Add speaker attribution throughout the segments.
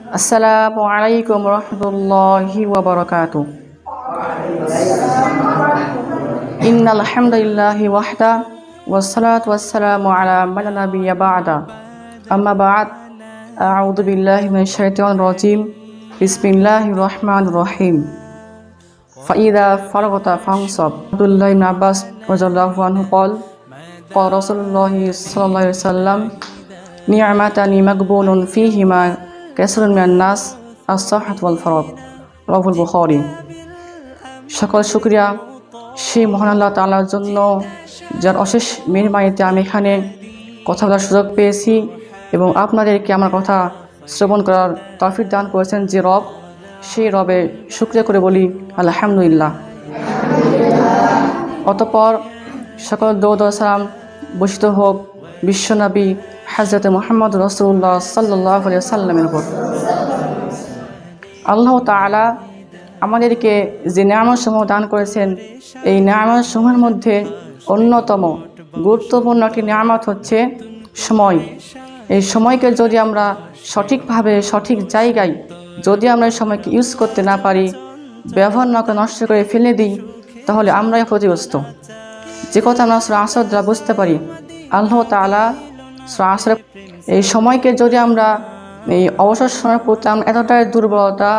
Speaker 1: আসসালামু আলাইকুম রহমতুল্লাহি ওবরকাতু إن الحمد لله وحده والصلاة والسلام على من لا نبي بعده أما بعد أعوذ بالله من الشيطان الرجيم بسم الله الرحمن الرحيم فإذا فرغت فانصب عبد الله بن عباس رضي الله عنه قال قال رسول الله صلى الله عليه وسلم نعمتان مقبول فيهما ক্যাসরুল মিয়ান নাস আসাহাত ওয়াল ফরব রবুল বুখরি সকল শুক্রিয়া। সেই মহান আল্লাহ জন্য, যার অশেষ মেহরবানিতে আমি এখানে কথা বলার সুযোগ পেয়েছি এবং আপনাদেরকে আমার কথা শ্রবণ করার তরফির দান করেছেন যে রব, সেই রবে শুক্রিয়া করে বলি, আলহামদুলিল্লাহ। অতপর সকল দৌদ সালাম বসিত হোক। বিশ্বনবী হাজরত মোহাম্মদ রসুল্লাহ সাল্লাহ সাল্লামের উপর। আল্লাহ তাআলা আমাদেরকে যে নামসমূহ দান করেছেন, এই নামসমূহের মধ্যে অন্যতম গুরুত্বপূর্ণ একটি নামত হচ্ছে সময়। এই সময়কে যদি আমরা সঠিকভাবে, সঠিক জায়গায় যদি আমরা এই সময়কে ইউজ করতে না পারি, ব্যবহার না করে, নষ্ট করে ফেলে দিই, তাহলে আমরাই ক্ষতিগ্রস্ত। যে কথা আমরা আসর দ্বারা বুঝতে পারি আল্লাহ তালা আসরে এই সময়কে যদি আমরা এই অবসর সময় পড়তাম এতটাই দুর্বলতা,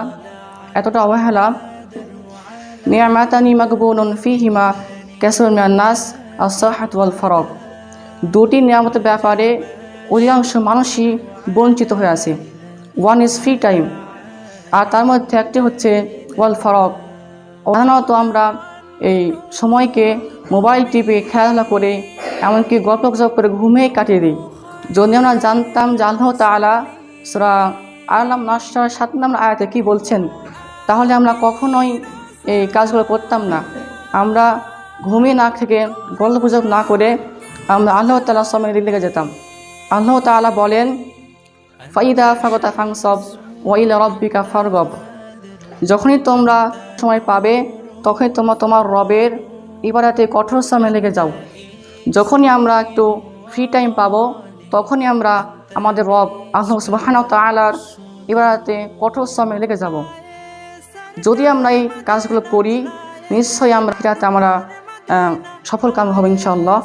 Speaker 1: এতটা অবহেলা, নিয়ামাতানি মাকবুলুন ফিহিমা কেসর নাস আসাহাত ওয়াল ফরক দুটি নিয়ামতের ব্যাপারে অধিকাংশ মানুষই বঞ্চিত হয়ে আছে। ওয়ান ইজ ফ্রি টাইম আর তার মধ্যে একটি হচ্ছে ওয়াল ফরক প্রধানত আমরা এই সময়কে মোবাইল টিপে খেলাধুলা করে এমনকি গল্প গুজব করে ঘুমিয়ে কাটিয়ে দিই। যদি আমরা জানতাম যে আল্লাহ তালা সুরা আল্লাম নশ্বর সাত নম্বর আয়াতে কী বলছেন, তাহলে আমরা কখনোই এই কাজগুলো করতাম না। আমরা ঘুমিয়ে না থেকে গল্প গুজব না করে আমরা আল্লাহ তালার সময় দিকে যেতাম। আল্লাহ তালা বলেন, ফাইদা ফাগতা ফাংসব ওয়াইল রব্বিকা ফারগব। যখনই তোমরা সময় পাবে, তখনই তোমরা তোমার রবের ইবারাতে কঠোর সময় লেগে যাও। যখনই আমরা একটু ফ্রি টাইম পাবো, তখনই আমরা আমাদের রব, আল্লাহ সুবাহান তালার কঠোর শ্রমে লেগে যাব। যদি আমরা এই কাজগুলো করি, নিশ্চয়ই আমরা ফিরাতে আমরা সফল কাম হবে ইনশাল্লাহ